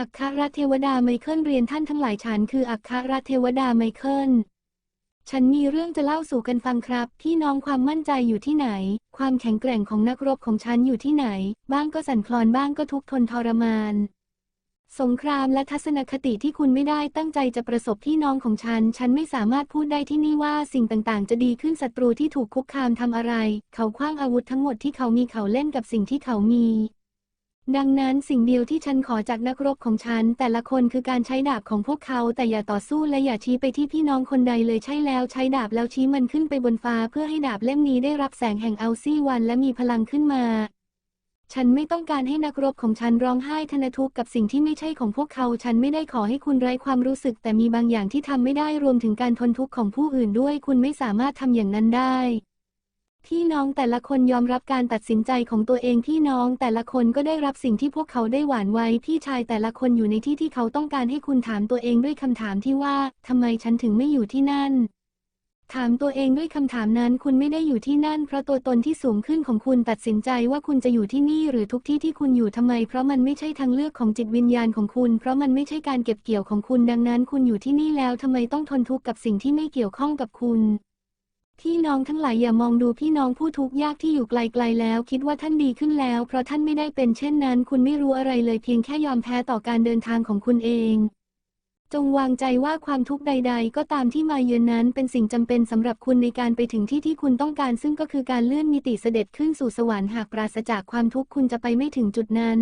อัครเทวดาไมเคิลเรียนท่านทั้งหลายฉันคืออัครเทวดาไมเคิล ฉันมีเรื่องจะเล่าสู่กันฟังครับ พี่น้องความมั่นใจอยู่ที่ไหน ความแข็งแกร่งของนักรบของฉันอยู่ที่ไหน บ้างก็สั่นคลอนบ้างก็ทุกทนทรมาน สงครามและทัศนคติที่คุณไม่ได้ตั้งใจจะประสบพี่น้องของฉัน ฉันไม่สามารถพูดได้ที่นี่ว่าสิ่งต่างๆ จะดีขึ้นศัตรูที่ถูกคุกคามทำอะไร เขาคว้างอาวุธทั้งหมดที่เขามีเขาเล่นกับสิ่งที่เขามี ดังนั้นสิ่งเดียวที่ฉันขอจากนักรบของฉัน แต่ละคนคือการใช้ดาบของพวกเขาแต่อย่าต่อสู้และอย่าชี้ไปที่พี่น้องคนใดเลยใช่แล้วใช้ดาบแล้วชี้มันขึ้นไปบนฟ้าเพื่อให้ดาบเล่มนี้ได้รับแสงแห่งอัลซี่วันและมีพลังขึ้นมา ฉันไม่ต้องการให้นักรบของฉันร้องไห้ทนทุกข์กับสิ่งที่ไม่ใช่ของพวกเขา ฉันไม่ได้ขอให้คุณไร้ความรู้สึก แต่มีบางอย่างที่ทำไม่ได้รวมถึงการทนทุกข์ของผู้อื่นด้วย คุณไม่สามารถทำอย่างนั้นได้ พี่น้องแต่ละคนยอมรับการตัดสินใจของตัวเองพี่น้องแต่ละคนก็ได้รับสิ่งที่พวกเขาได้หวานไว้พี่ชายแต่ละคนอยู่ในที่ที่เขาต้องการให้คุณถามตัวเองด้วยคำถามที่ว่าทำไมฉันถึงไม่อยู่ที่นั่น ถามตัวเองด้วยคำถามนั้นคุณไม่ได้อยู่ที่นั่น เพราะตัวตนที่สูงขึ้นของคุณตัดสินใจว่าคุณจะอยู่ที่นี่หรือทุกที่ที่คุณอยู่ทำไม เพราะมันไม่ใช่ทางเลือกของจิตวิญญาณของคุณ เพราะมันไม่ใช่การเก็บเกี่ยวของคุณดังนั้น คุณอยู่ที่นี่แล้วทำไมต้องทนทุกข์กับสิ่งที่ไม่เกี่ยวข้องกับคุณ พี่น้องทั้งหลายอย่ามองดูพี่น้องผู้ทุกข์ยากที่อยู่ไกลๆแล้ว คิดว่าท่านดีขึ้นแล้ว เพราะท่านไม่ได้เป็นเช่นนั้น คุณไม่รู้อะไรเลยเพียงแค่ยอมแพ้ต่อการเดินทางของคุณเอง จงวางใจว่าความทุกข์ใด ๆ ก็ตามที่มาเยือนนั้นเป็นสิ่งจำเป็นสำหรับคุณในการไปถึงที่ที่คุณต้องการ ซึ่งก็คือการเลื่อนมิติเสด็จขึ้นสู่สวรรค์หากปราศจากความทุกข์คุณจะไปไม่ถึงจุดนั้น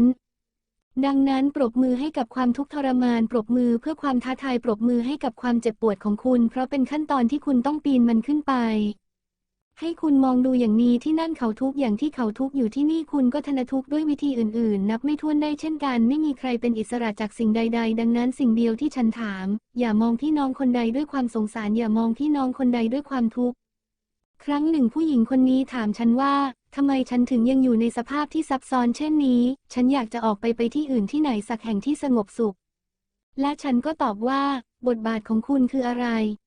ดังนั้นปรบมือให้กับความทุกข์ทรมาน ปรบมือเพื่อความท้าทายปรบมือให้กับความเจ็บปวดของคุณ เพราะเป็นขั้นตอนที่คุณต้องปีนมันขึ้นไป ให้คุณมองดูอย่างนี้ที่นั่นเขาทุกข์อย่างที่เขาทุกข์อยู่ที่นี่คุณก็ทนทุกข์ด้วยวิธีอื่นๆ นับไม่ถ้วนได้เช่นกัน ไม่มีใครเป็นอิสระจากสิ่งใด ๆ ดังนั้นสิ่งเดียวที่ฉันถาม อย่ามองพี่น้องคนใดด้วยความสงสาร อย่ามองพี่น้องคนใดด้วยความทุกข์ครั้งหนึ่งผู้หญิงคนนี้ถามฉันว่า ทำไมฉันถึงยังอยู่ในสภาพที่ซับซ้อนเช่นนี้ ฉันอยากจะออกไปไปที่อื่นที่ไหนสักแห่งที่สงบสุข และฉันก็ตอบว่า บทบาทของคุณคืออะไร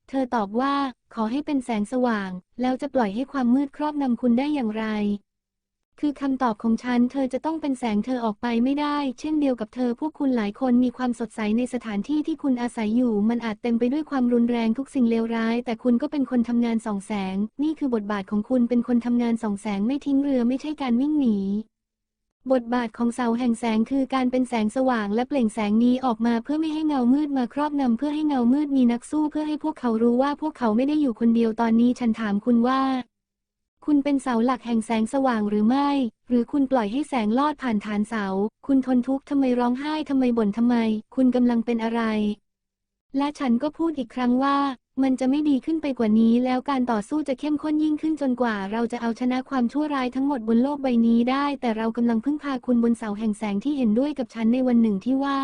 เธอตอบว่า ขอให้เป็นแสงสว่าง แล้วจะปล่อยให้ความมืดครอบงำคุณได้อย่างไร คือคำตอบของฉัน เธอจะต้องเป็นแสงเธอออกไปไม่ได้ เช่นเดียวกับเธอ พวกคุณหลายคนมีความสดใสในสถานที่ที่คุณอาศัยอยู่ มันอาจเต็มไปด้วยความรุนแรงทุกสิ่งเลวร้าย แต่คุณก็เป็นคนทำงานสองแสง นี่คือบทบาทของคุณเป็นคนทำงานสองแสงไม่ทิ้งเรือไม่ใช่การวิ่งหนี บทบาทของเสาแห่งแสงคือการเป็นแสงสว่างและเปล่งแสงนี้ออกมาเพื่อไม่ให้เงามืดมาครอบงำเพื่อให้เงามืดมีนักสู้เพื่อให้พวกเขารู้ว่าพวกเขาไม่ได้อยู่คนเดียวตอนนี้ฉันถามคุณว่า คุณเป็นเสาหลักแห่งแสงสว่างหรือไม่ หรือคุณปล่อยให้แสงลอดผ่านฐานเสา คุณทนทุกข์ทำไมร้องไห้ทำไมบ่นทำไม คุณกำลังเป็นอะไร และฉันก็พูดอีกครั้งว่า มันจะไม่ดีขึ้นไปกว่านี้ แล้วการต่อสู้จะเข้มข้นยิ่งขึ้นจนกว่า เราจะเอาชนะความชั่วร้ายทั้งหมดบนโลกใบนี้ได้ แต่เรากำลังพึ่งพาคุณบนเสาแห่งแสงที่เห็นด้วยกับฉันในวันหนึ่งที่ว่า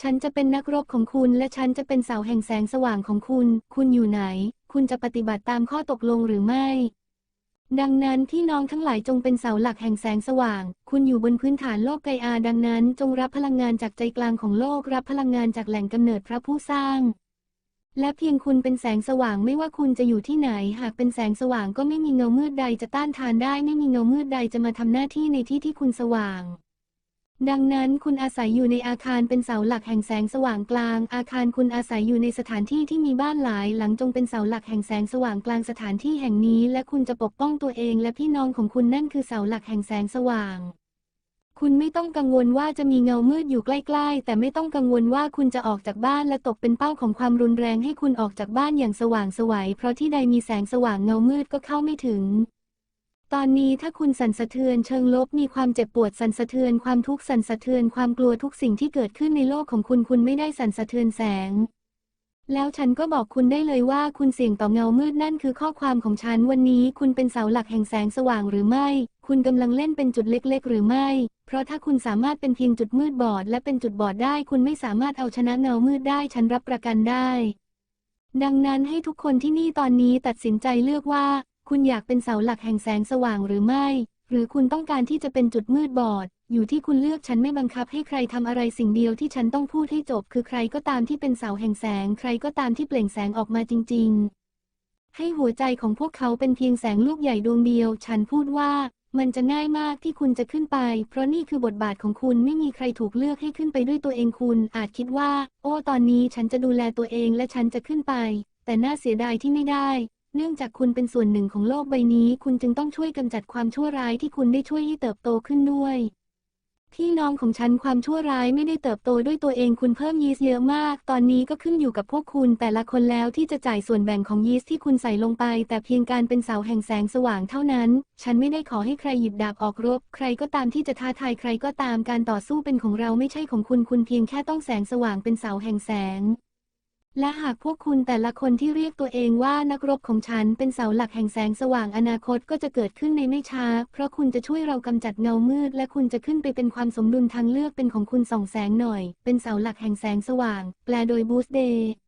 ฉันจะเป็นนักรบของคุณ และฉันจะเป็นเสาแห่งแสงสว่างของคุณ คุณอยู่ไหน คุณจะปฏิบัติตามข้อตกลงหรือไม่ ดังนั้นที่น้องทั้งหลายจงเป็นเสาหลักแห่งแสงสว่าง คุณอยู่บนพื้นฐานโลกไกอาดังนั้น จงรับพลังงานจากใจกลางของโลกรับพลังงานจากแหล่งกำเนิดพระผู้สร้าง และเพียงคุณเป็นแสงสว่างไม่ว่าคุณจะอยู่ที่ไหน หากเป็นแสงสว่างก็ไม่มีเงามืดใดจะต้านทานได้ ไม่มีเงามืดใดจะมาทำหน้าที่ในที่ที่คุณสว่าง ดังนั้นคุณอาศัยอยู่ในอาคารเป็นเสาหลักแห่งแสงสว่างกลาง อาคารคุณอาศัยอยู่ในสถานที่ที่มีบ้านหลาย หลังจงเป็นเสาหลักแห่งแสงสว่างกลางสถานที่แห่งนี้ และคุณจะปกป้องตัวเองและพี่น้องของคุณนั่นคือเสาหลักแห่งแสงสว่างคุณไม่ต้องกังวลว่าจะมีเงามืดอยู่ใกล้ ๆ แต่ไม่ต้องกังวลว่าคุณจะออกจากบ้านและตกเป็นเป้าของความรุนแรงให้คุณออกจากบ้านอย่างสว่างไสวยเพราะที่ใดมีแสงสว่างเงามืดก็เข้าไม่ถึง ตอนนี้ถ้าคุณสั่นสะเทือนเชิงลบมีความเจ็บปวดสั่นสะเทือนความทุกข์สั่นสะเทือนความกลัวทุกสิ่งที่เกิดขึ้นในโลกของคุณคุณไม่ได้สั่นสะเทือนแสง แล้วฉันก็บอกคุณได้เลยว่าคุณเสี่ยงต่อเงามืดนั่นคือข้อความของฉันวันนี้คุณเป็นเสาหลักแห่งแสงสว่างหรือไม่ คุณกำลังเล่นเป็นจุดเล็ก ๆ หรือไม่ เพราะถ้าคุณสามารถเป็นเพียงจุดมืดบอด และเป็นจุดบอดได้ คุณไม่สามารถเอาชนะเงามืดได้ ฉันรับประกันได้ดังนั้นให้ทุกคนที่นี่ตอนนี้ตัดสินใจเลือกว่า คุณอยากเป็นเสาหลักแห่งแสงสว่างหรือไม่ หรือคุณต้องการที่จะเป็นจุดมืดบอด อยู่ที่คุณเลือกฉันไม่บังคับให้ใครทำอะไรสิ่งเดียวที่ฉันต้องพูดให้จบ คือใครก็ตามที่เป็นเสาแห่งแสง ใครก็ตามที่เปล่งแสงออกมาจริง ๆ ให้หัวใจของพวกเขาเป็นเพียงแสงลูกใหญ่ดวงเดียว ฉันพูดว่ามันจะง่ายมากที่คุณจะขึ้นไป เพราะนี่คือบทบาทของคุณไม่มีใครถูกเลือกให้ขึ้นไปด้วยตัวเองคุณ อาจคิดว่า โอ้ ตอนนี้ฉันจะดูแลตัวเองและฉันจะขึ้นไป แต่น่าเสียดายที่ไม่ได้ เนื่องจากคุณเป็นส่วนหนึ่งของโลกใบนี้ คุณจึงต้องช่วยกำจัดความชั่วร้ายที่คุณได้ช่วยให้เติบโตขึ้นด้วยพี่น้องของฉันความชั่วร้ายไม่ได้เติบโตด้วยตัวเองคุณเพิ่มยีสต์เยอะมาก ตอนนี้ก็ขึ้นอยู่กับพวกคุณแต่ละคนแล้วที่จะจ่ายส่วนแบ่งของยีสต์ที่คุณใส่ลงไป แต่เพียงการเป็นเสาแห่งแสงสว่างเท่านั้น ฉันไม่ได้ขอให้ใครหยิบดาบออกรบ ใครก็ตามที่จะท้าทายใครก็ตามการต่อสู้เป็นของเราไม่ใช่ของคุณคุณเพียงแค่ต้องแสงสว่างเป็นเสาแห่งแสง และหากพวกคุณแต่ละคนที่เรียกตัวเองว่านักรบของฉันเป็นเสาหลักแห่งแสงสว่างอนาคตก็จะเกิดขึ้นในไม่ช้า เพราะคุณจะช่วยเรากำจัดเงามืด และคุณจะขึ้นไปเป็นความสมดุลทางเลือกเป็นของคุณส่องแสงหน่อย เป็นเสาหลักแห่งแสงสว่าง แปลโดยบูสเดย์